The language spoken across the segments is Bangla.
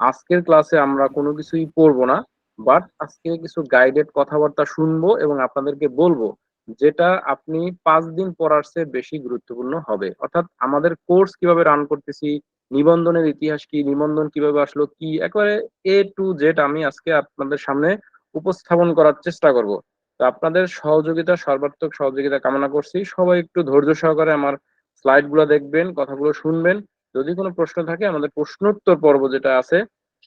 আজকের ক্লাসে আমরা কোনো কিছুই পড়ব না বাট আজকে কিছু গাইডেড কথাবার্তা শুনব এবং আপনাদেরকে বলব যেটা আপনি পাঁচ দিন পড়ার চেয়ে বেশি গুরুত্বপূর্ণ হবে। অর্থাৎ আমাদের কোর্স কীভাবে রান করতেছি, নিবন্ধনের ইতিহাস কি, নিবন্ধন কীভাবে আসলো, কি, একেবারে এ টু জেড আমি আজকে আপনাদের সামনে উপস্থাপন করার চেষ্টা করব। তো আপনাদের সহযোগিতা, সর্বাত্মক সহযোগিতা কামনা করছি। সবাই একটু ধৈর্য সহকারে আমার স্লাইডগুলো দেখবেন, কথাগুলো শুনবেন। যদি কোনো প্রশ্ন থাকে, আমাদের প্রশ্নোত্তর পর্ব যেটা আছে,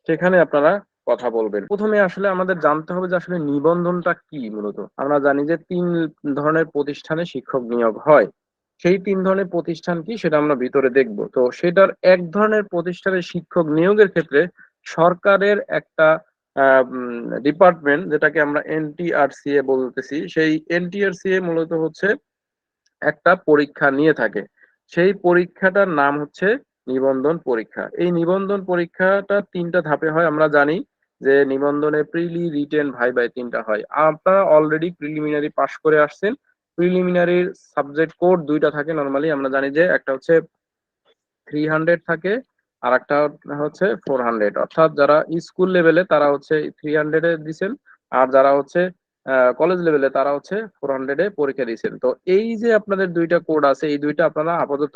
সেখানে আপনারা কথা বলবেন। প্রথমে আসলে আমাদের জানতে হবে যে আসলে নিবন্ধনটা কি মূলত? আমরা জানি যে তিন ধরনের প্রতিষ্ঠানে শিক্ষক নিয়োগ হয়। সেই তিন ধরনের প্রতিষ্ঠান কি সেটা আমরা ভিতরে দেখব। তো সেটার এক ধরনের প্রতিষ্ঠানে শিক্ষক নিয়োগের ক্ষেত্রে সরকারের একটা ডিপার্টমেন্ট যেটাকে আমরা এনটিআরসিএ বলতেছি, সেই এনটিআরসিএ মূলত হচ্ছে একটা পরীক্ষা নিয়ে থাকে। সেই পরীক্ষাটার নাম হচ্ছে নিবন্ধন পরীক্ষা। এই নিবন্ধন পরীক্ষাটা তিনটা ধাপে হয়, আমরা জানি যে নিবন্ধনে প্রিলি রিটেন ভাই ভাই তিনটা হয়। আপনারা অলরেডি প্রিলিমিনারি পাশ করে আসছেন। প্রিলিমিনারির সাবজেক্ট কোড দুইটা থাকে নর্মালি আমরা জানি যে একটা হচ্ছে থ্রি হান্ড্রেড থাকে, আর একটা হচ্ছে ফোর হান্ড্রেড অর্থাৎ যারা স্কুল লেভেলে তারা হচ্ছে থ্রি হান্ড্রেডে দিচ্ছেন আর যারা হচ্ছে কলেজ লেভেলে তারা হচ্ছে ফোর হান্ড্রেডে পরীক্ষা দিয়েছেন তো এই যে আপনাদের দুইটা কোড আছে, এই দুইটা আপনারা আপাতত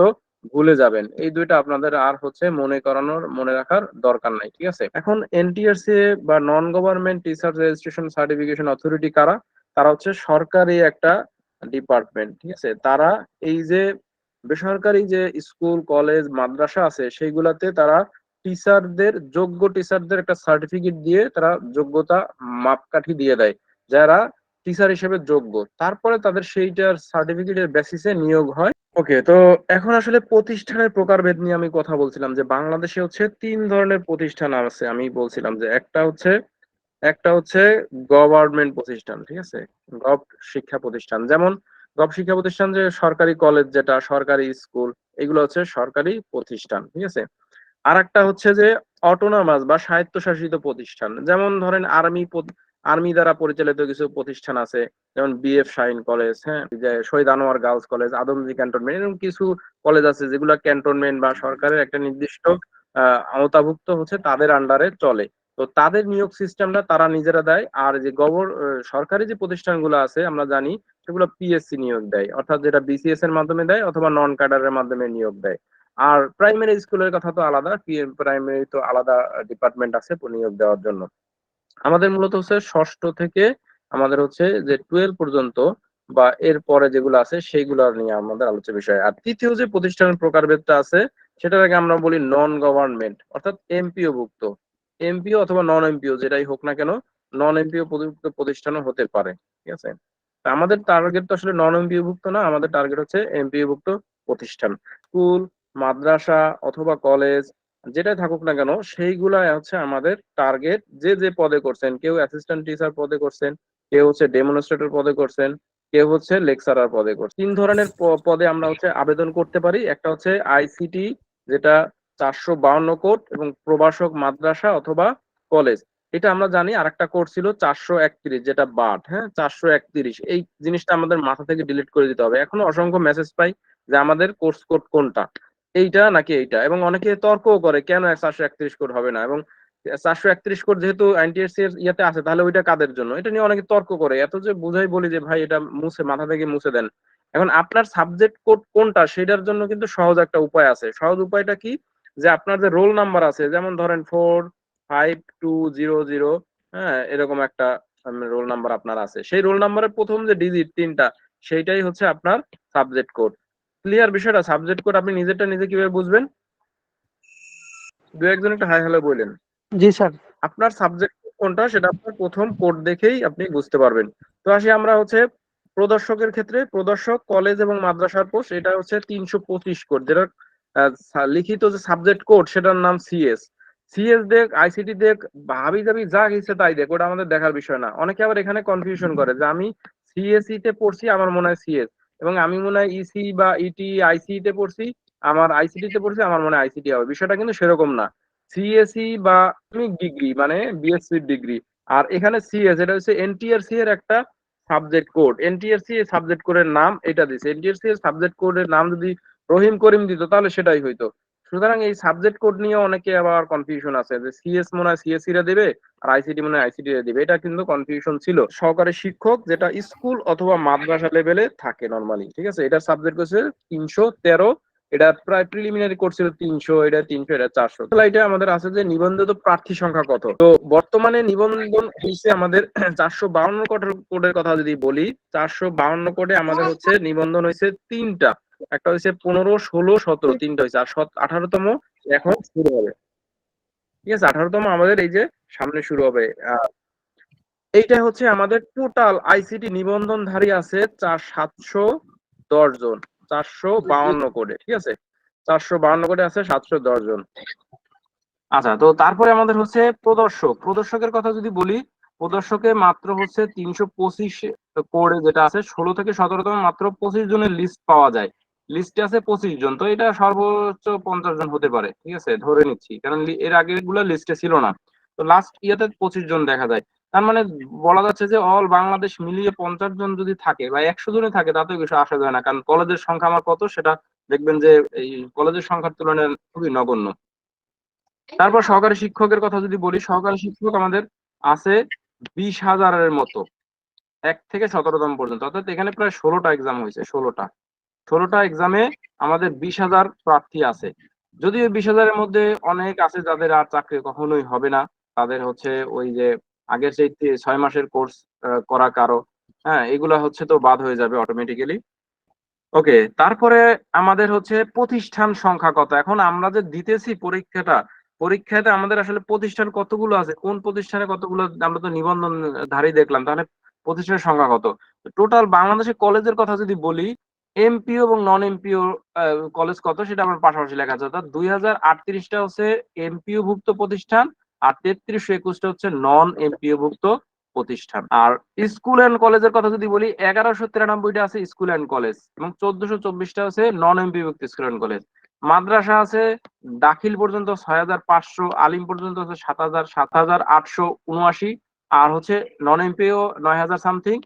ভুলে যাবেন। এই দুইটা আপনাদের আর হচ্ছে মনে করানোর, মনে রাখার দরকার নাই, ঠিক আছে? এখন এনটিআরসি বা non government teacher registration certification authority কারা? তারা হচ্ছে সরকারি একটা ডিপার্টমেন্ট ঠিক আছে? তারা এই যে বেসরকারি যে স্কুল, কলেজ, মাদ্রাসা আছে, সেইগুলাতে তারা টিচারদের যোগ্য টিচারদের একটা সার্টিফিকেট দিয়ে তারা যোগ্যতা মাপকাঠি দিয়ে দেয়, যারা টিচার হিসেবে যোগ্য। তারপরে তাদের সেইটার সার্টিফিকেটের বেসিসে নিয়োগ হয়। ওকে, তো এখন আসলে প্রতিষ্ঠানের প্রকারভেদ নিয়ে আমি কথা বলছিলাম যে বাংলাদেশে হচ্ছে তিন ধরনের প্রতিষ্ঠান আছে। আমি বলছিলাম যে একটা হচ্ছে একটা হচ্ছে গভর্নমেন্ট প্রতিষ্ঠান, ঠিক আছে? গভ শিক্ষা প্রতিষ্ঠান। যেমন গভ শিক্ষা প্রতিষ্ঠান যে সরকারি কলেজ যেটা, সরকারি স্কুল, এগুলো হচ্ছে সরকারি প্রতিষ্ঠান, ঠিক আছে? আর একটা হচ্ছে যে অটোনমাস বা স্বায়ত্তশাসিত প্রতিষ্ঠান। যেমন ধরেন আর্মি আর্মি দ্বারা পরিচালিত কিছু প্রতিষ্ঠান আছে, যেমন বিএফ শাইন কলেজ হ্যাঁ? Shahid Anwar girls college Adamjee cantonment, এরকম কিছু কলেজ আছে যেগুলো ক্যান্টনমেন্ট বা সরকারের একটা নির্দিষ্ট আওতাভুক্ত হচ্ছে তাদের আন্ডারে চলে। তো তাদের নিয়োগ সিস্টেমটা তারা নিজেরা দেয়, আর যে গভর সরকারি যে প্রতিষ্ঠানগুলো আছে, আমরা জানি সেগুলো পিএসসি নিয়োগ দেয়, অর্থাৎ যেটা বিসিএস এর মাধ্যমে দেয় অথবা নন ক্যাডারের মাধ্যমে নিয়োগ দেয়। আর প্রাইমারি স্কুলের কথা তো আলাদা প্রাইমারি তো আলাদা ডিপার্টমেন্ট আছে নিয়োগ দেওয়ার জন্য। আমাদের মূলত হচ্ছে ষষ্ঠ থেকে আমাদের হচ্ছে যে টুয়েলভ পর্যন্ত বা এর পরে যেগুলো আছে সেইগুলো নিয়ে আমাদের আলোচ্য বিষয়। আর তৃতীয় যে প্রতিষ্ঠানের প্রকারভেদটা আছে, সেটার আগে আমরা বলি নন গভর্নমেন্ট অর্থাৎ এমপিও ভুক্ত এমপিও অথবা নন এমপিও যেটাই হোক না কেন নন এমপিও প্রতিষ্ঠানও হতে পারে, ঠিক আছে? আমাদের টার্গেট তো আসলে নন এমপিও ভুক্ত না, আমাদের টার্গেট হচ্ছে এমপিও ভুক্ত প্রতিষ্ঠান। স্কুল, মাদ্রাসা অথবা কলেজ যেটাই থাকুক না কেন, সেইগুলাই হচ্ছে আমাদের টার্গেট যে যে পদে করছেন, কেউ অ্যাসিস্ট্যান্ট টিচার পদে করছেন, কেউ হচ্ছে ডেমনস্ট্রেটর পদে করছেন, কেউ হচ্ছে লেকচারার পদে করছেন। তিন ধরনের পদে আমরা হচ্ছে আবেদন করতে পারি। একটা হচ্ছে আইসিটি যেটা চারশো বাউন্ন কোট এবং প্রবাসক মাদ্রাসা অথবা কলেজ। এটা আমরা জানি আর একটা কোর্স ছিল চারশো একত্রিশ, যেটা বাট হ্যাঁ? চারশো একত্রিশ। এই জিনিসটা আমাদের মাথা থেকে ডিলিট করে দিতে হবে। এখনও অসংখ্য মেসেজ পাই যে আমাদের কোর্স কোড কোনটা। এইটা নাকি এইটা? এবং অনেকে তর্কও করে, কেন চারশো একত্রিশ কোড হবে না? এবং চারশো একত্রিশ কোড যেহেতু এনটিএসসি এর ইয়েতে আছে, তাহলে ওইটা কাদের জন্য? এটা নিয়ে অনেকে তর্ক করে। এত যে বুঝাই বলি যে, ভাই, এটা মুছে, মাথা থেকে মুছে দেন। এখন আপনার সাবজেক্ট কোড কোনটা, সেটার জন্য কিন্তু সহজ একটা উপায় আছে। সহজ উপায়টা কি? যে আপনার যে রোল নাম্বার আছে, যেমন ধরেন four five two zero zero হ্যাঁ এরকম একটা রোল নাম্বার আপনার আছে। সেই রোল নাম্বারের প্রথম যে ডিজিট তিনটা, সেইটাই হচ্ছে আপনার সাবজেক্ট কোড ক্লিয়ার বিষয়টা সাবজেক্ট কোড আপনি নিজেরটা নিজে কীভাবে বুঝবেন? দু একজন একটা হাই হ্যালো বললেন। জি স্যার। আপনার সাবজেক্ট কোনটা সেটা আপনার প্রথম কোড দেখেই আপনি বুঝতে পারবেন। তো আসি আমরা হচ্ছে প্রদর্শকের ক্ষেত্রে প্রদর্শক কলেজ এবং মাদ্রাসার পোস্ট এটা হচ্ছে তিনশো পঁচিশ কোড যেটা লিখিত যে সাবজেক্ট কোড সেটার নাম সিএস সিএস দেখ আইসিটি দেখ ভাবি যাবি যা গেছে তাই দেখ ওটা আমাদের দেখার বিষয় না। অনেকে আবার এখানে কনফিউশন করে যে আমি সিএসই তে পড়ছি আমার মনে হয় সিএস এবং আমি মনে হয় ইসি বা ইটি আইসি তে পড়ছি। আমার আইসিটি তে পড়ছি, আমার মনে হয় আইসিটি হবে। বিষয়টা কিন্তু সেরকম না। সিএসি বা ডিগ্রি মানে বিএসসি ডিগ্রি আর এখানে সিএস এটা হচ্ছে এনটিআরসি এর একটা সাবজেক্ট কোড এনটিআরসি এর সাবজেক্ট কোডের নাম এটা দিছে। এনটিআরসি এর সাবজেক্ট কোডের নাম যদি রহিম করিম দিত, তাহলে সেটাই হইতো। সুতরাং এই সাবজেক্ট কোড নিয়ে অনেকে আবার কনফিউশন আছে যে সিএস মনে হয় সিএসসি রা দেবে আর আইসিটি মনে হয় আইসিটি রা দেবে। এটা কিন্তু কনফিউশন ছিল। সহকারী শিক্ষক যেটা স্কুল অথবা মাদ্রাসা লেভেলে থাকে নর্মালি ঠিক আছে? এটার সাবজেক্ট হচ্ছে তিনশো তেরো, এটা প্রায় প্রিলিমিনারি কোর্স ছিল তিনশো, এটা তিনশো, এটা চারশো। এটা আমাদের আছে যে নিবন্ধিত প্রার্থী সংখ্যা কত। তো বর্তমানে নিবন্ধন হয়েছে আমাদের চারশো বাউন্ন কোডের কথা যদি বলি, চারশো বাউন্ন কোডে আমাদের হচ্ছে নিবন্ধন হয়েছে তিনটা। একটা হচ্ছে পনেরো, ষোলো, সতেরো, তিনটা হয়েছে আর আঠারোতম এখন শুরু হবে। ঠিক আছে? আঠারোতম আমাদের এই যে সামনে শুরু হবে। এইটা হচ্ছে আমাদের টোটাল আইসিটি নিবন্ধনধারী আছে চার সাতশো দশ জন। চারশো বাউন্ন কোডে ঠিক আছে? চারশো বাউন্ন কোডে আছে সাতশো দশ জন। আচ্ছা তো তারপরে আমাদের হচ্ছে প্রদর্শক। প্রদর্শকের কথা যদি বলি, প্রদর্শকে মাত্র হচ্ছে তিনশো পঁচিশ কোডে যেটা আছে, ষোলো থেকে সতেরোতম মাত্র পঁচিশ জনের লিস্ট পাওয়া যায়। লিস্টে আছে পঁচিশ জন, তো এটা সর্বোচ্চ পঞ্চাশ জন হতে পারে, ঠিক আছে? ধরে নিচ্ছি, কারণ এর আগে লিস্টে ছিল না। তো লাস্ট ইয়েতে পঁচিশ জন দেখা যায়। তার মানে বলা যাচ্ছে যে অল বাংলাদেশ মিলিয়ে পঞ্চাশ জন যদি থাকে, বা একশো জনে থাকে, তাতেও কিছু আসা যায় না, কারণ কলেজের সংখ্যা আমার কত, সেটা দেখবেন যে এই কলেজের সংখ্যার তুলনায় খুবই নগণ্য। তারপর সহকারী শিক্ষকের কথা যদি বলি, সহকারী শিক্ষক আমাদের আছে বিশ হাজারের মতো, এক থেকে সতেরোতম পর্যন্ত, অর্থাৎ এখানে প্রায় ষোলোটা এক্সাম হয়েছে, ষোলোটা। ষোলোটা এক্সামে আমাদের বিশ হাজার প্রার্থী আছে। যদিও বিশ হাজারের মধ্যে অনেক আছে যাদের আর চাকরি কখনোই হবে না। তাদের হচ্ছে ওই যে আগের সেই ছয় মাসের কোর্স করা কারও হ্যাঁ এগুলা হচ্ছে তো বাদ হয়ে যাবে অটোমেটিক্যালি ওকে তারপরে আমাদের হচ্ছে প্রতিষ্ঠান সংখ্যা কত? এখন আমরা যে দিতেছি পরীক্ষাটা, পরীক্ষাতে আমাদের আসলে প্রতিষ্ঠান কতগুলো আছে? কোন প্রতিষ্ঠানে কতগুলো আমরা তো নিবন্ধন ধারী দেখলাম, তাহলে প্রতিষ্ঠানের সংখ্যা কত? টোটাল বাংলাদেশের কলেজের কথা যদি বলি এমপিও এবং নন এমপিও কলেজ কত সেটা আমার পাশাপাশি লেখা আছে। অর্থাৎ দুই হাজার আটত্রিশটা হচ্ছে এমপিও ভুক্ত প্রতিষ্ঠান আর তেত্রিশশো একুশটা হচ্ছে নন এমপিও ভুক্ত প্রতিষ্ঠান। আর স্কুল অ্যান্ড কলেজের কথা যদি বলি, এগারোশো তিরানব্বইটা আছে স্কুল অ্যান্ড কলেজ এবং চোদ্দশো চব্বিশটা আছে নন এমপিও ভুক্ত স্কুল অ্যান্ড কলেজ মাদ্রাসা আছে দাখিল পর্যন্ত ছয় হাজার পাঁচশো, আলিম পর্যন্ত আছে সাত হাজার সাত হাজার আটশো উনআশি, আর হচ্ছে নন এমপিও নয় হাজার সামথিং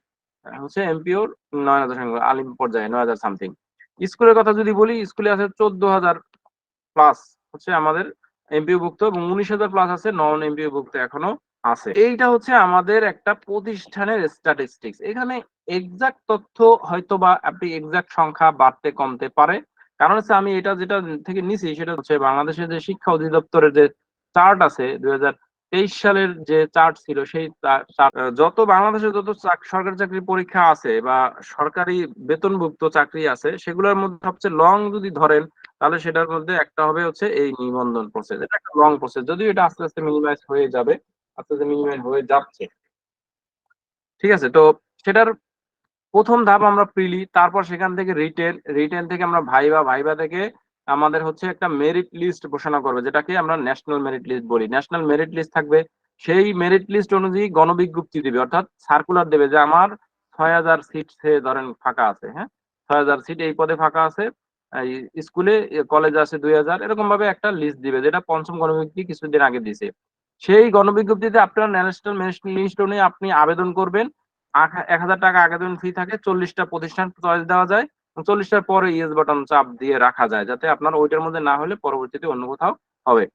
হচ্ছে এমপিওর নয় হাজার আলিম পর্যায়ে, নয় হাজার সামথিং স্কুলের কথা যদি বলি, স্কুলে আছে চোদ্দ হাজার প্লাস হচ্ছে আমাদের এমপিও ভুক্ত এবং উনিশ হাজার প্লাস আছে নন এমপিও ভুক্ত এখনও আছে। এইটা হচ্ছে আমাদের একটা প্রতিষ্ঠানের স্ট্যাটিস্টিক্স এখানে এক্সাক্ট তথ্য হয়তো বা আপনি এক্সাক্ট সংখ্যা বাড়তে কমতে পারে। কারণ হচ্ছে আমি এটা যেটা থেকে নিছি, সেটা হচ্ছে বাংলাদেশের যে শিক্ষা অধিদপ্তরের যে চার্ট আছে দুই হাজার তেইশ সালের যে চার্ট ছিল, সেই যত বাংলাদেশে যত সরকারি চাকরি পরীক্ষা আছে বা সরকারি বেতনভুক্ত চাকরি আছে, সেগুলোর মধ্যে সবচেয়ে লং যদি ধরেন, তাহলে সেটার মধ্যে একটা হবে হচ্ছে এই নিবন্ধন প্রসেস এটা একটা লং প্রসেস যদিও এটা আস্তে আস্তে মিনিমাইজ হয়ে যাবে, আস্তে আস্তে মিনিমাইজ হয়ে যাচ্ছে। ঠিক আছে, তো সেটার প্রথম ধাপ আমরা প্রিলি তারপর সেখান থেকে রিটেন রিটেন থেকে আমরা ভাইবা ভাইবা থেকে আমাদের হচ্ছে একটা মেরিট লিস্ট ঘোষণা করবে, যেটাকে আমরা ন্যাশনাল মেরিট লিস্ট বলি। ন্যাশনাল মেরিট লিস্ট থাকবে, সেই মেরিট লিস্ট অনুযায়ী গণবিজ্ঞপ্তি দিবে, অর্থাৎ সার্কুলার দেবে যে আমার ছয় হাজার সিট সে ধরেন ফাঁকা আছে হ্যাঁ? ছয় হাজার সিট এই পদে ফাঁকা আছে স্কুলে কলেজ আছে দুই হাজার এরকম ভাবে একটা লিস্ট দিবে, যেটা পঞ্চম গণবিজ্ঞপ্তি কিছুদিন আগে দিছে সেই গণবিজ্ঞপ্তিতে আপনার ন্যাশনাল মেরিট লিস্ট অনুযায়ী আপনি আবেদন করবেন এক হাজার টাকা আবেদন ফি থাকে, চল্লিশটা প্রতিষ্ঠান চয়েস দেওয়া যায়। চল্লিশটার পরে ইয়েস বাটন চাপ দিয়ে রাখা যায়, যাতে আপনার ওইটার মধ্যে না হলে পরবর্তীতে অন্য কোথাও হবে।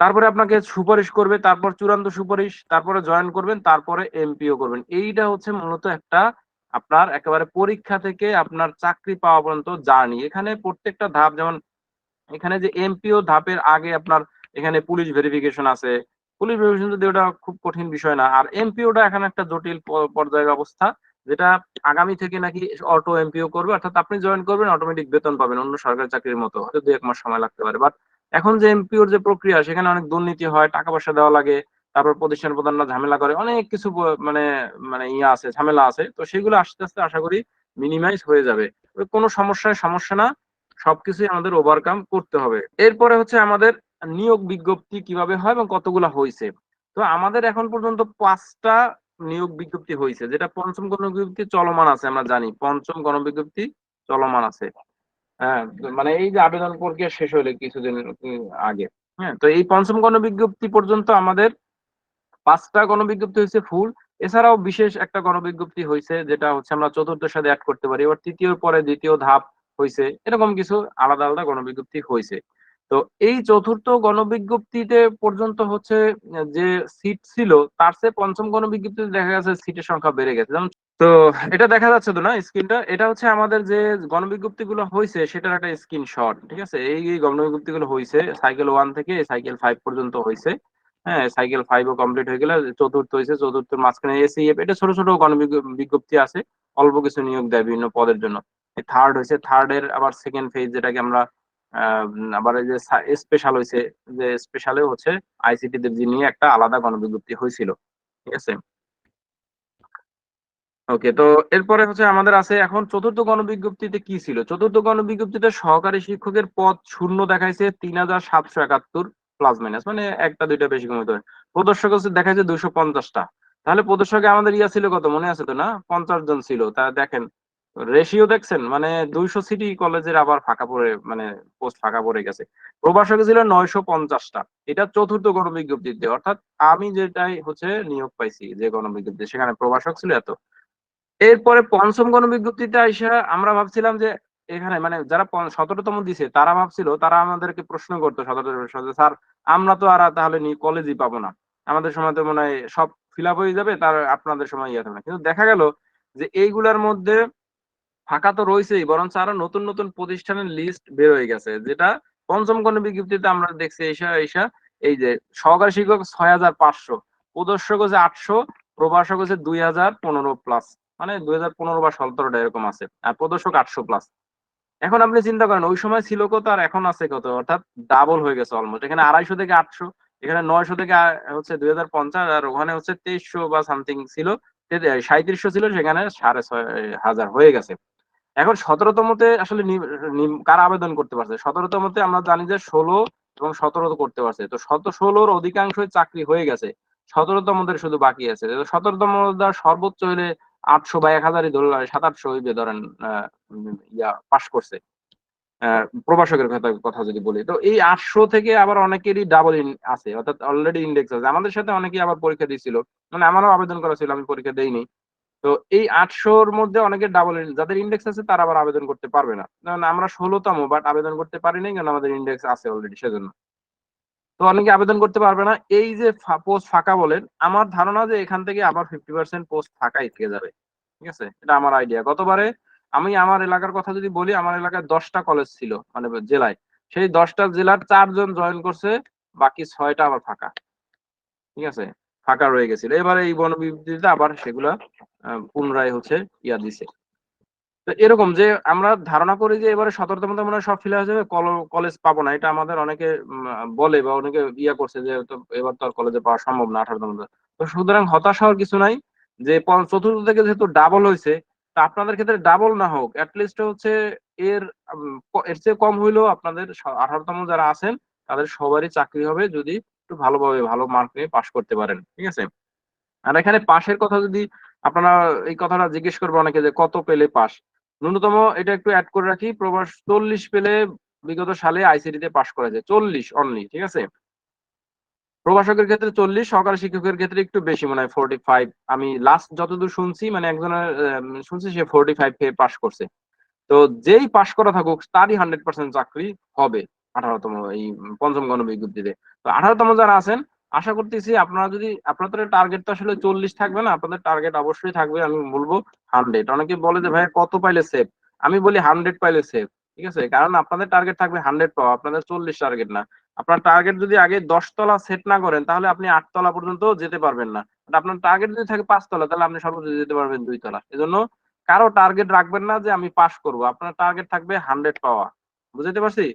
তারপরে আপনাকে সুপারিশ করবে, তারপর চূড়ান্ত সুপারিশ, তারপরে জয়েন করবেন, তারপরে এমপিও করবেন। এইটা হচ্ছে মূলত একটা আপনার একেবারে পরীক্ষা থেকে আপনার চাকরি পাওয়া পর্যন্ত জার্নি। এখানে প্রত্যেকটা ধাপ, যেমন এখানে যে এমপিও ধাপের আগে আপনার এখানে পুলিশ ভেরিফিকেশন আছে। পুলিশ ভেরিফিকেশন যদি ওটা খুব কঠিন বিষয় না। আর এমপিওটা এখানে একটা জটিল পর্যায়ের অবস্থা। যেটা আগামী থেকে নাকি অটো এমপিও করবে, অর্থাৎ আপনি জয়েন করবেন অটোমেটিক বেতন পাবেন অন্য সরকারি চাকরির মতো। হয়তো দু এক মাস সময় লাগতে পারে। বাট এখন যে এমপিওর যে প্রক্রিয়া, সেখানে অনেক দুর্নীতি হয় টাকা পয়সা দেওয়া লাগে, তারপর প্রতিষ্ঠান প্রধানরা ঝামেলা করে, অনেক কিছু মানে মানে ইয়ে আছে, ঝামেলা আছে। তো সেগুলো আস্তে আস্তে আশা করি মিনিমাইজ হয়ে যাবে। কোনো সমস্যায় সমস্যা না, সবকিছুই আমাদের ওভারকাম করতে হবে। এরপরে হচ্ছে আমাদের নিয়োগ বিজ্ঞপ্তি কীভাবে হয় এবং কতগুলা হয়েছে তো আমাদের এখন পর্যন্ত পাঁচটা নিয়োগ বিজ্ঞপ্তি হয়েছে যেটা পঞ্চম গণবিজ্ঞপ্তি চলমান আছে, আমরা জানি। পঞ্চম গণবিজ্ঞপ্তি চলমান আছে। হ্যাঁ মানে এই যে আবেদন প্রক্রিয়া শেষ হলে কিছুদিন আগে। হ্যাঁ তো এই পঞ্চম গণবিজ্ঞপ্তি পর্যন্ত আমাদের পাঁচটা গণবিজ্ঞপ্তি হয়েছে ফুল। এছাড়াও বিশেষ একটা গণবিজ্ঞপ্তি হয়েছে যেটা হচ্ছে আমরা চতুর্থের সাথে অ্যাড করতে পারি, এবার তৃতীয় পরে দ্বিতীয় ধাপ হয়েছে এরকম কিছু আলাদা আলাদা গণবিজ্ঞপ্তি হয়েছে তো এই চতুর্থ গণবিজ্ঞপ্তিতে পর্যন্ত হচ্ছে, যে সিট ছিল, তার চেয়ে পঞ্চম গণবিজ্ঞপ্তিতে দেখা গেছে সিটের সংখ্যা বেড়ে গেছে। যেমন, তো এটা দেখা যাচ্ছে তো না স্ক্রিনটা এটা হচ্ছে আমাদের যে গণবিজ্ঞপ্তি গুলো হয়েছে সেটার একটা স্ক্রিনশট ঠিক আছে? এই গণবিজ্ঞপ্তি গুলো হয়েছে সাইকেল ওয়ান থেকে সাইকেল ফাইভ পর্যন্ত হয়েছে হ্যাঁ সাইকেল ফাইভও কমপ্লিট হয়ে গেলে চতুর্থ হয়েছে চতুর্থের মাঝখানে এসিএফ এটা ছোট ছোট গণবিজ্ঞপ্তি আছে। অল্প কিছু নিয়োগ দেয় বিভিন্ন পদের জন্য। থার্ড হয়েছে থার্ড এর আবার সেকেন্ড ফেজ যেটাকে আমরা আবার যে স্পেশাল হয়েছে যে স্পেশালে হচ্ছে আইসিটি দের নিয়ে একটা আলাদা গণবিজ্ঞপ্তি হয়েছিল ঠিক আছে? ওকে তো এরপরে হচ্ছে আমাদের আছে এখন চতুর্থ গণবিজ্ঞপ্তিতে কি ছিল? চতুর্থ গণবিজ্ঞপ্তিতে সহকারী শিক্ষকের পদ শূন্য দেখাইছে তিন হাজার সাতশো একাত্তর প্লাস মাইনাস মানে একটা, দুইটা বেশি কমে প্রদর্শক হচ্ছে দেখাইছে দুইশো পঞ্চাশটা। তাহলে প্রদর্শকে আমাদের ইয়া ছিল কত? মনে আছে তো না? পঞ্চাশ জন ছিল। তা দেখেন রেশিও দেখছেন? মানে দুইশো সিটি কলেজের আবার ফাঁকা পড়ে মানে পোস্ট ফাঁকা পড়ে গেছে। প্রবাসকে ছিল নয়শো পঞ্চাশটা। এটা চতুর্থ গণবিজ্ঞপ্তিতে। অর্থাৎ আমি যেটাই হচ্ছে নিয়োগ পাইছি যে গণবিজ্ঞপ্তি সেখানে প্রবাসক ছিল এত। এরপরে পঞ্চম গণবিজ্ঞপ্তিতে আইসা আমরা ভাবছিলাম যে এখানে মানে যারা সতেরোতম দিছে, তারা ভাবছিল, তারা আমাদেরকে প্রশ্ন করতো সতেরো স্যার, আমরা তো আর তাহলে কলেজই পাবো না। আমাদের সময় তো মনে হয় সব ফিল আপ হয়ে যাবে, তার আপনাদের সময় ইয়ে হবে কিন্তু দেখা গেল যে এইগুলার মধ্যে ফাঁকা তো রয়েছেই, বরঞ্চ আরও নতুন নতুন প্রতিষ্ঠানের লিস্ট বের হয়ে গেছে, যেটা পঞ্চম গণবিজ্ঞপ্তিতে আমরা দেখছি, এসা এসা, এই যে সহকারী শিক্ষক ছয় হাজার পাঁচশো, প্রদর্শক হচ্ছে আটশো, প্রভাষক হচ্ছে দুই হাজার পনেরো প্লাস মানে দুই হাজার পনেরো বা সতেরোটা এরকম আছে, আর প্রদর্শক আটশো প্লাস এখন আপনি চিন্তা করেন, ওই সময় ছিল কত আর এখন আছে কত? অর্থাৎ ডাবল হয়ে গেছে অলমোস্ট এখানে আড়াইশো থেকে আটশো, এখানে নয়শো থেকে হচ্ছে দুই হাজার পঞ্চাশ, আর ওখানে হচ্ছে তেইশশো বা সামথিং ছিল সাঁত্রিশশো ছিল, সেখানে সাড়ে ছয় হাজার হয়ে গেছে। এখন সতেরোতমতে আসলে কারা আবেদন করতে পারছে? সতেরোতমতে আমরা জানি যে ষোলো এবং সতেরো করতে পারছে। তো শত, ষোলোর অধিকাংশ চাকরি হয়ে গেছে। সতেরোতমদের শুধু বাকি আছে। সতেরোতম সর্বোচ্চ হলে আটশো বা এক হাজারই ধরল সাত, আটশো হইবে ধরেন ইয়া পাশ করছে। প্রবাসকের কথা যদি বলি। তো এই আটশো থেকে আবার অনেকেরই ডাবল আছে, অর্থাৎ অলরেডি ইন্ডেক্স আছে। আমাদের সাথে অনেকেই আবার পরীক্ষা দিয়েছিল। মানে আমারও আবেদন করা ছিল, আমি পরীক্ষা দেইনি। তো এই আটশোর মধ্যে অনেকে ডাবল যাদের ইন্ডেক্স আছে তারা আবার আবেদন করতে পারবে না। কারণ আমরা ষোলোতম বাট আবেদন করতে পারি নাই কারণ আমাদের ইন্ডেক্স আছে অলরেডি সেজন্য। তো অনেকে আবেদন করতে পারবে না। এই যে পোস্ট ফাঁকা বলেন, আমার ধারণা যে এখান থেকে আবার ফিফটি পার্সেন্ট পোস্ট ফাঁকাই থেকে যাবে। ঠিক আছে? এটা আমার আইডিয়া গতবারে আমি আমার এলাকার কথা যদি বলি, আমার এলাকায় দশটা কলেজ ছিল মানে জেলায়। সেই দশটা জেলার চারজন জয়েন করছে, বাকি ছয়টা আবার ফাঁকা। ঠিক আছে? ফাঁকা রয়ে গেছিল। এবারে এই বনবিদ্যুতে আবার সেগুলা পুনরায় হচ্ছে ইয়া দিছে। তো এরকম যে আমরা ধারণা করি যে এবারে সতেরোতম মনে সব ফিল হয়ে কলেজ পাবো না। এটা আমাদের অনেকে বলে বা অনেকে ইয়া করছে যে এবার তো আর কলেজে পাওয়া সম্ভব না আঠারোতম তো সুতরাং হতাশ হওয়ার কিছু নাই যে চতুর্থ থেকে যেহেতু ডাবল হয়েছে, তা আপনাদের ক্ষেত্রে ডাবল না হোক অ্যাটলিস্ট হচ্ছে এর এর চেয়ে কম হইলেও আপনাদের আঠারোতম যারা আছেন, তাদের সবারই চাকরি হবে যদি একটু ভালোভাবে ভালো মার্ক নিয়ে পাশ করতে পারেন, ঠিক আছে? আর এখানে পাশের কথা যদি আপনারা এই কথাটা জিজ্ঞেস করব অনেকে যে কত পেলে পাস ন্যূনতম এটা একটু অ্যাড করে রাখি, প্রবাস চল্লিশ পেলে বিগত সালে আইসিডিতে পাশ করেছে চল্লিশ অনলি ঠিক আছে? প্রভাষকের ক্ষেত্রে চল্লিশ, সহকারী শিক্ষকের ক্ষেত্রে একটু বেশি মনে হয় ফোরটি ফাইভ আমি লাস্ট যতদূর শুনছি মানে একজনের শুনছি সে ফোরটি ফাইভ পাশ করছে। তো যেই পাশ করা থাকুক, তারই হান্ড্রেড পার্সেন্ট চাকরি হবে। আঠারোতম, এই পঞ্চম গণবিজ্ঞপ্তিতে। তো আঠারোতম যারা আছেন, আশা করতেছি আপনারা যদি, আপনাদের টার্গেট তো আসলে চল্লিশ থাকবে না, আপনাদের টার্গেট অবশ্যই থাকবে, আমি বলব হান্ড্রেড অনেকে বলে যে ভাই কত পাইলে সেফ আমি বলি হান্ড্রেড পাইলে সেফ ঠিক আছে? কারণ আপনাদের টার্গেট থাকবে হান্ড্রেড পাওয়া, আপনাদের চল্লিশ টার্গেট না। আপনার টার্গেট যদি আগে দশ তলা সেট না করেন, তাহলে আপনি আট তলা পর্যন্ত যেতে পারবেন না। আপনার টার্গেট যদি থাকে পাঁচ তলা, তাহলে আপনি সর্বোচ্চ যেতে পারবেন দুই তলা। এজন্য কারও টার্গেট রাখবেন না যে, আমি পাস করব। আপনার টার্গেট থাকবে হান্ড্রেড পাওয়া। বুঝতে পারছি?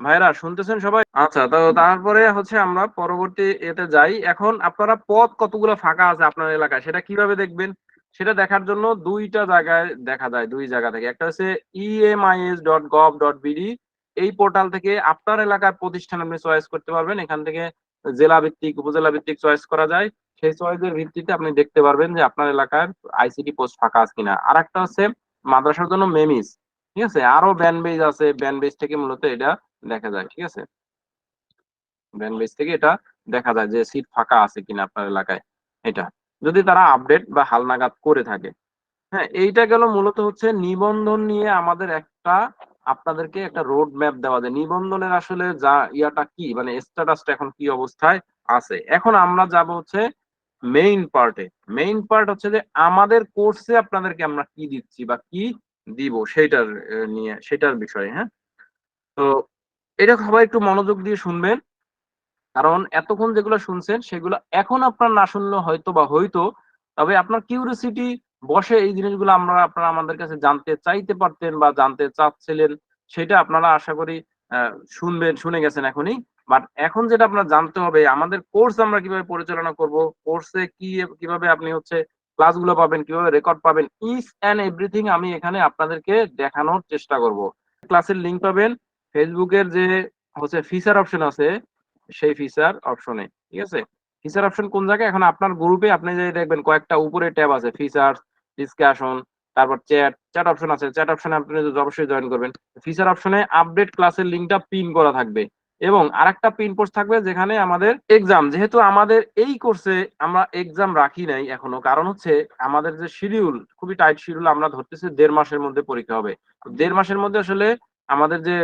ভাইরা, শুনতেছেন সবাই? আচ্ছা তো তারপরে হচ্ছে আমরা পরবর্তী এতে যাই। এখন আপনারা পথ কতগুলো ফাঁকা আছে আপনার এলাকায়? সেটা কীভাবে দেখবেন? সেটা দেখার জন্য দুইটা জায়গায় দেখা যায়, দুই জায়গা থেকে। একটা হচ্ছে EMIS dot gov dot BD এই পোর্টাল থেকে আপনার এলাকার প্রতিষ্ঠান আপনি চয়েস করতে পারবেন। এখান থেকে জেলা ভিত্তিক উপজেলা ভিত্তিক চয়েস করা যায়। সেই চয়েসের ভিত্তিতে আপনি দেখতে পারবেন যে আপনার এলাকার আইসিটি পোস্ট ফাঁকা আছে কিনা। আর একটা হচ্ছে মাদ্রাসার জন্য মেমিস ঠিক আছে? আরও ব্যান বেজ আছে। ব্যান বেজ থেকে মূলত এটা দেখা যায়, ঠিক আছে? ব্যান বেজ থেকে এটা দেখা যায় যে সিট ফাঁকা আছে কিনা আপনার এলাকায়, এটা। যদি তারা আপডেট বা হালনাগাদ করে থাকে। হ্যাঁ এইটা গেল মূলত হচ্ছে নিবন্ধন নিয়ে আমাদের একটা, আপনাদেরকে একটা রোড ম্যাপ দেওয়া যায় নিবন্ধনের আসলে যা ইয়াটা কি মানে স্ট্যাটাসটা এখন কি অবস্থায় আছে। এখন আমরা যাব হচ্ছে মেইন পার্টে মেইন পার্ট হচ্ছে যে আমাদের কোর্সে আপনাদেরকে আমরা কি দিচ্ছি বা কি দিব সেটার নিয়ে, সেটার বিষয়ে হ্যাঁ? তো এটা সবাই একটু মনোযোগ দিয়ে শুনবেন। কারণ এতক্ষণ যেগুলো শুনছেন, সেগুলো এখন আপনার না শুনলে হয়তো বা হয়তো তবে আপনার কিউরিয়াসিটি বসে এই জিনিসগুলো আমরা, আপনারা আমাদের কাছে জানতে চাইতে পারতেন বা জানতে চাচ্ছিলেন, সেটা আপনারা আশা করি শুনবেন, শুনে গেছেন এখনই। বাট এখন যেটা আপনার জানতে হবে, আমাদের কোর্স আমরা কীভাবে পরিচালনা করব, কোর্সে কি, কীভাবে আপনি হচ্ছে ক্লাসগুলো পাবেন, কীভাবে রেকর্ড পাবেন ইচ অ্যান্ড এভরিথিং আমি এখানে আপনাদেরকে দেখানোর চেষ্টা করব। ক্লাসের লিংক পাবেন ফেসবুকের যে হচ্ছে ফিচার অপশন আছে, সেই ফিচার অপশনে ঠিক আছে? ফিচার অপশন কোন জায়গায়? এখন আপনার গ্রুপে আপনি যে দেখবেন কয়েকটা উপরে ট্যাব আছে ফিচার ডিসকাশন তারপর চ্যাট চ্যাট অপশন আছে। চ্যাট অপশনে আপনি অবশ্যই জয়েন করবেন ফিচার অপশনে আপডেট ক্লাসের লিঙ্কটা পিন করা থাকবে। এবং আরেকটা পিন পোস্ট থাকবে যেখানে আমাদের এক্সাম যেহেতু আমাদের এই কোর্সে আমরা এক্সাম রাখি নাই এখনও, কারণ হচ্ছে আমাদের যে শিডিউল খুবই টাইট শিডিউল আমরা ধরতেছি দেড় মাসের মধ্যে পরীক্ষা হবে। দেড় মাসের মধ্যে আসলে আমাদের যে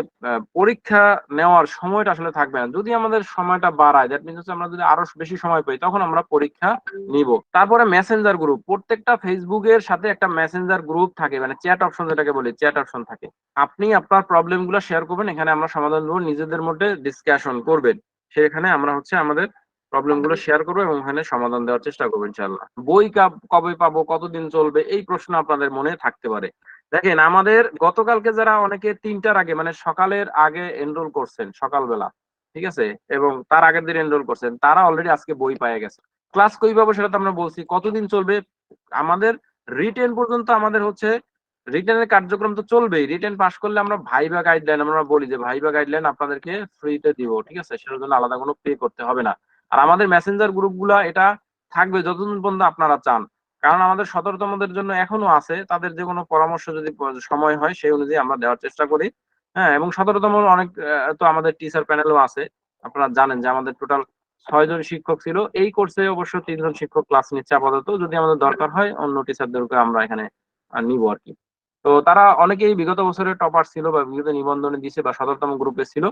পরীক্ষা নেওয়ার সময়টা আসলে থাকবে না। যদি আমাদের সময়টা বাড়ায় দ্যাট মিনস আমরা যদি আরও বেশি সময় পাই, তখন আমরা পরীক্ষা নিব। তারপরে মেসেঞ্জার গ্রুপ প্রত্যেকটা ফেসবুকের সাথে একটা মেসেঞ্জার গ্রুপ থাকে মানে চ্যাট অপশন যেটাকে বলি চ্যাট অপশন থাকে। আপনি আপনার প্রবলেমগুলো শেয়ার করবেন, এখানে আমরা সমাধান দেবো, নিজেদের মধ্যে ডিসকাশন করবেন। সেখানে আমরা হচ্ছে আমাদের প্রবলেমগুলো শেয়ার করব এবং ওখানে সমাধান দেওয়ার চেষ্টা করব ইনশাল্লাহ বই কবে পাবো, কতদিন চলবে, এই প্রশ্ন আপনাদের মনে থাকতে পারে। দেখেন, আমাদের গতকালকে যারা অনেকে তিনটার আগে মানে সকালের আগে এনরোল করছেন, সকালবেলা, ঠিক আছে? এবং তার আগের দিন এনরোল করছেন, তারা অলরেডি আজকে বই পেয়ে গেছে। ক্লাস কই পাবো সেটা তো আমরা বলছি, কতদিন চলবে? আমাদের রিটেন পর্যন্ত আমাদের হচ্ছে রিটেনের কার্যক্রম তো চলবেই। রিটেন পাস করলে আমরা ভাইবা গাইডলাইন আমরা বলি যে ভাইবা গাইডলাইন আপনাদেরকে ফ্রিতে দিব, ঠিক আছে? সেটার জন্য আলাদা কোনো পে করতে হবে না। আর আমাদের মেসেঞ্জার গ্রুপগুলা এটা থাকবে যতদিন পর্যন্ত আপনারা চান। কারণ আমাদের সতর্কতমদের জন্য এখনও আছে, তাদের যে কোনো পরামর্শ যদি সময় হয় সেই অনুযায়ী আমরা দেওয়ার চেষ্টা করি। হ্যাঁ এবং সতর্কতম অনেক তো আমাদের টিচার প্যানেলও আছে। আপনারা জানেন যে আমাদের টোটাল ছয়জন শিক্ষক ছিল। এই কোর্সে অবশ্য তিনজন শিক্ষক ক্লাস নিচ্ছে আপাতত। যদি আমাদের দরকার হয়, অন্য টিচারদেরকে আমরা এখানে নিব আর কি। তো তারা অনেকেই বিগত বছরে টপার ছিল বা বিগত নিবন্ধনে দিছে বা সতর্কতম গ্রুপে ছিল।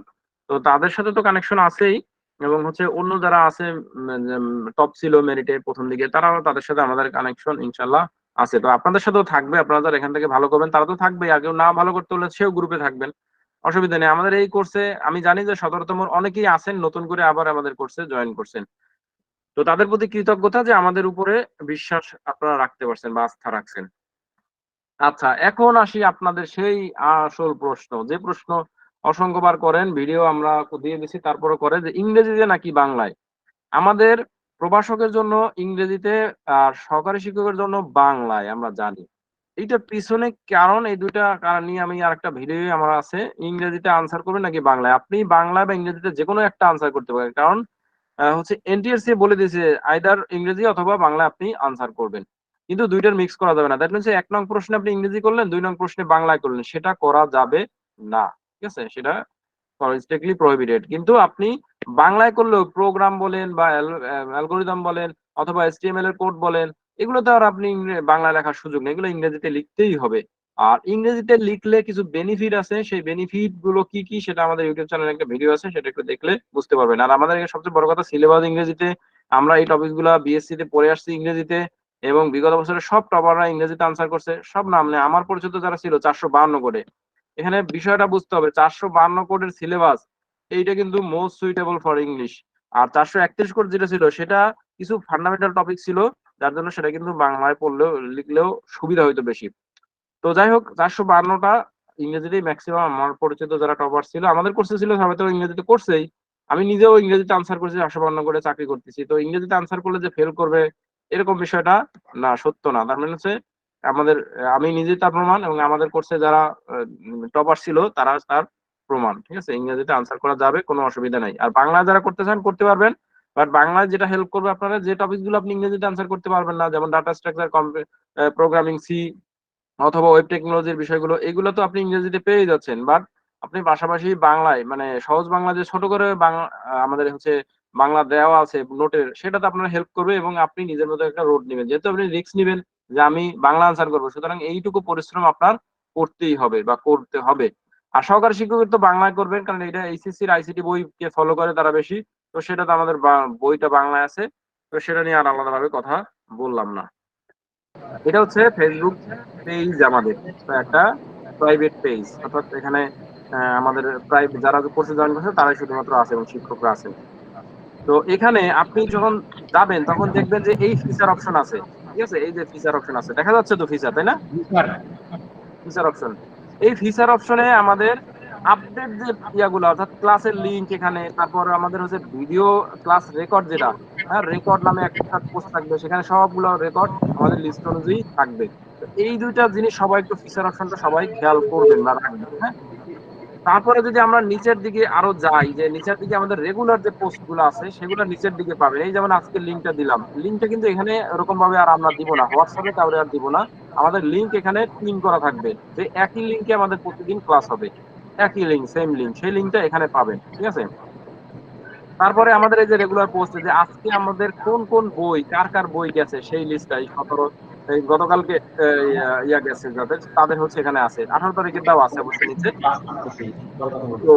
তো তাদের সাথে তো কানেকশন আছেই। এবং হচ্ছে অন্য যারা আছে টপ ছিল মেরিটে প্রথম দিকে, তারাও তাদের সাথে আমাদের কানেকশন ইনশাল্লাহ আছে। তো আপনাদের সাথেও থাকবে, আপনারা যারা এখান থেকে ভালো করবেন, তারা তো থাকবে কেউ না ভালো করতে হলে সেও গ্রুপে থাকবেন। অসুবিধা নেই। আমাদের এই কোর্সে আমি জানি যে সতেরোতম অনেকেই আছেন, নতুন করে আবার আমাদের কোর্সে জয়েন করছেন। তো তাদের প্রতি কৃতজ্ঞতা যে আমাদের উপরে বিশ্বাস আপনারা রাখতে পারছেন বা আস্থা রাখছেন। আচ্ছা এখন আসি আপনাদের সেই আসল প্রশ্ন। যে প্রশ্ন অসংখ্যবার করেন ভিডিও আমরা দিয়ে দিছি তারপরে করে যে ইংরেজিতে নাকি বাংলায়। আমাদের প্রভাষকের জন্য ইংরেজিতে আর সহকারী শিক্ষকের জন্য বাংলায় আমরা জানি। এইটার পিছনে কারণ, এই দুইটা কারণ নিয়ে আমি আর একটা ভিডিও আমার আছে, ইংরেজিতে আনসার করবেন নাকি বাংলায়? আপনি বাংলা বা ইংরেজিতে যে কোনো একটা আনসার করতে পারেন, কারণ হচ্ছে এনটিআরসি বলে দিয়েছে আইদার ইংরেজি অথবা বাংলা আপনি আনসার করবেন। কিন্তু দুইটার মিক্স করা যাবে না। দ্যাট মিনস এক নং প্রশ্নে আপনি ইংরেজি করলেন, দুই নং প্রশ্নে বাংলায় করলেন, সেটা করা যাবে না। ঠিক আছে? সেটা স্ট্রিক্টলি প্রহিবিটেড কিন্তু আপনি বাংলায় করলেও প্রোগ্রাম বলেন বা অ্যালগোরিদম বলেন অথবা এসটিএমএল এর কোড বলেন এগুলো তো আর আপনি বাংলায় লেখার সুযোগ নেই। এগুলো ইংরেজিতে লিখতেই হবে। আর ইংরেজিতে লিখলে কিছু বেনিফিট আছে। সেই বেনিফিটগুলো কি কি সেটা আমাদের ইউটিউব চ্যানেলে একটা ভিডিও আছে, সেটা একটু দেখলে বুঝতে পারবেন। আর আমাদের সবচেয়ে বড় কথা সিলেবাস ইংরেজিতে। আমরা এই টপিকগুলা বিএসসি তে পড়ে আসছি ইংরেজিতে এবং বিগত বছরে সব টপাররা ইংরেজিতে আনসার করছে। সব নাম নেই। আমার পরিচিত যারা ছিল, চারশো বাহান্ন কোডে এখানে বিষয়টা বুঝতে হবে, চারশো বান্ন কোটের সিলেবাস এইটা কিন্তু মোস্ট সুইটেবল ফর ইংলিশ আর চারশো একত্রিশ কোড যেটা ছিল, সেটা কিছু ফান্ডামেন্টাল টপিক ছিল, যার জন্য সেটা কিন্তু বাংলায় পড়লেও, লিখলেও সুবিধা হইতো বেশি। তো যাই হোক, চারশো বান্নটা ইংরেজিতেই ম্যাক্সিমাম আমার পরিচিত যারা টপার ছিল, আমাদের কোর্সে ছিল, সবাই তো ইংরেজিতে করছেই আমি নিজেও ইংরেজিতে আনসার করছি, চারশো বান্ন করে চাকরি করতেছি। তো ইংরেজিতে আনসার করলে যে ফেল করবে, এরকম বিষয়টা না, সত্য না। তার মানে হচ্ছে আমাদের, আমি নিজে তার প্রমাণ এবং আমাদের কোর্সে যারা টপার ছিল তারা তার প্রমাণ, ঠিক আছে? ইংরেজিতে আনসার করা যাবে, কোনো অসুবিধা নাই। আর বাংলায় যারা করতে চান, করতে পারবেন। বাট বাংলায় যেটা হেল্প করবে আপনারা, যে টপিকগুলো আপনি ইংরেজিতে আনসার করতে পারবেন না, যেমন ডাটা স্ট্রাকচার প্রোগ্রামিং সি অথবা ওয়েব টেকনোলজির বিষয়গুলো, এগুলো তো আপনি ইংরেজিতে পেয়ে যাচ্ছেন। বাট আপনি পাশাপাশি বাংলায় মানে সহজ বাংলা যে ছোট করে বাংলা আমাদের হচ্ছে বাংলা দেওয়া আছে নোটের, সেটাতে আপনার হেল্প করবে এবং আপনি নিজের মতো একটা রোড নেবেন। যেহেতু আপনি রিস্ক নেবেন যে আমি বাংলা আনসার করব। সুতরাং এইটুকু পরিশ্রম আপনার করতেই হবে বা করতে হবে। আর সহকারী শিক্ষকের তো বাংলায় করবেন, কারণ এটা এইচএসসির আইসিটি বইকে ফলো করে তারা বেশি। তো সেটা তো আমাদের বইটা বাংলায় আছে। তো সেটা নিয়ে আর আলাদাভাবে কথা বললাম না। এটা হচ্ছে ফেসবুক পেজ আমাদের একটা প্রাইভেট পেজ অর্থাৎ এখানে আমাদের প্রাইভেট যারা কোর্সে জয়েন করছে, তারাই শুধুমাত্র আছে এবং শিক্ষকরা আছেন তো এখানে আপনি যখন যাবেন, তখন দেখবেন যে এই ফিচার অপশন আছে। ঠিক আছে এই যে ফিচার অপশন আছে দেখা যাচ্ছে তো ফিচার তাই না? ফিচার অপশন এই ফিচার অপশনে আমাদের আপডেট যে ইয়াগুলো অর্থাৎ ক্লাসের লিংক এখানে তারপর আমাদের হচ্ছে ভিডিও ক্লাস রেকর্ড যেটা হ্যাঁ রেকর্ড নামে একটা পোস্ট থাকবে সেখানে সবগুলো রেকর্ড আমাদের লিস্ট অনুযায়ী থাকবে। এই দুইটা জিনিস সবাই একটু ফিচার অপশনটা সবাই খেয়াল করবেন বা রাখবেন হ্যাঁ? তারপরে যদি আমরা নিচের দিকে আরও যাই, যে নিচের দিকে আমাদের রেগুলার যে পোস্টগুলো আছে, সেগুলো নিচের দিকে পাবেন। এই যেমন আজকে লিঙ্কটা দিলাম। লিঙ্কটা কিন্তু এখানে এরকম ভাবে আর আমরা দিব না। হোয়াটসঅ্যাপে কাউরে আর দিব না। আমাদের লিঙ্ক এখানে পিন করা থাকবে। যে একই লিঙ্কে আমাদের প্রতিদিন ক্লাস হবে। একই লিঙ্ক সেম লিঙ্ক সেই লিঙ্কটা এখানে পাবেন। ঠিক আছে? তারপরে আমাদের এই যে রেগুলার পোস্ট যে আজকে আমাদের কোন কোন বই, কার কার বই গেছে, সেই লিস্টটাই সতেরো এই গতকালকে ইয়া- ইয়া গেছে যাদের তাদের হচ্ছে এখানে আছে। আঠারো তারিখের দাও আছে অবশ্যই নিচে। তো